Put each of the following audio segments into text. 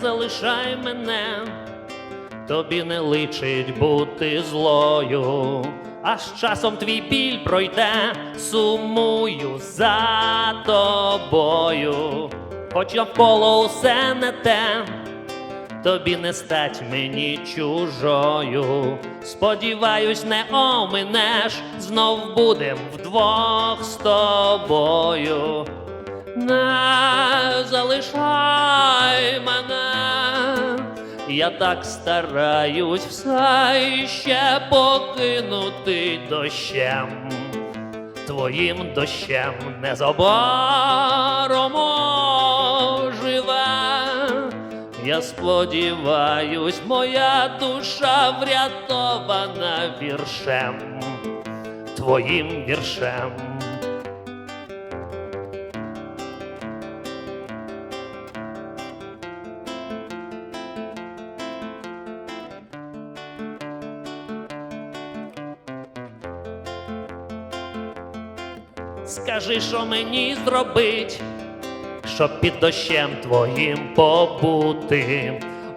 залишай мене, тобі не личить бути злою, а з часом твій біль пройде, сумую за тобою, хоч навколо усе не те. Тобі не стать мені чужою. Сподіваюсь, не оминеш, знов будем вдвох з тобою. Не залишай я так стараюсь все ще покинути дощем. Твоїм дощем незабаром оживе. Я сподіваюсь, моя душа врятована віршем, твоїм віршем. Скажи, що мені зробить, щоб під дощем твоїм побути.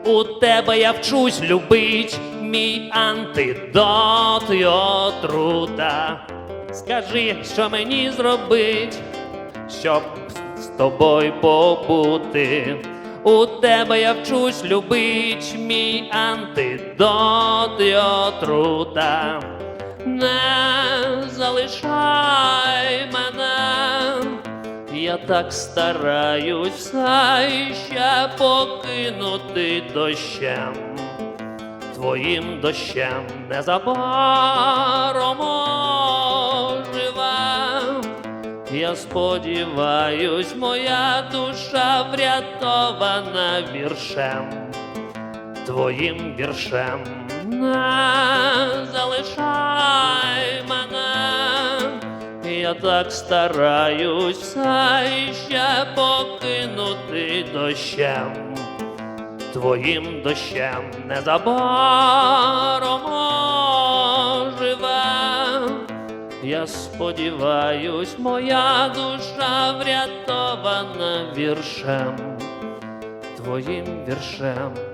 У тебе я вчусь любить, мій антидот й отрута. Скажи, що мені зробить, щоб з тобою побути. У тебе я вчусь любить, мій антидот й отрута. Не залишай мене. Я так стараюсь все ще покинути дощем, твоїм дощем незабаром оживе. Я сподіваюсь, моя душа врятована віршем, твоїм віршем не залишай. Так стараюсь все ще покинути дощем, твоїм дощем незабаром оживе. Я сподіваюсь, моя душа врятована віршем, твоїм віршем.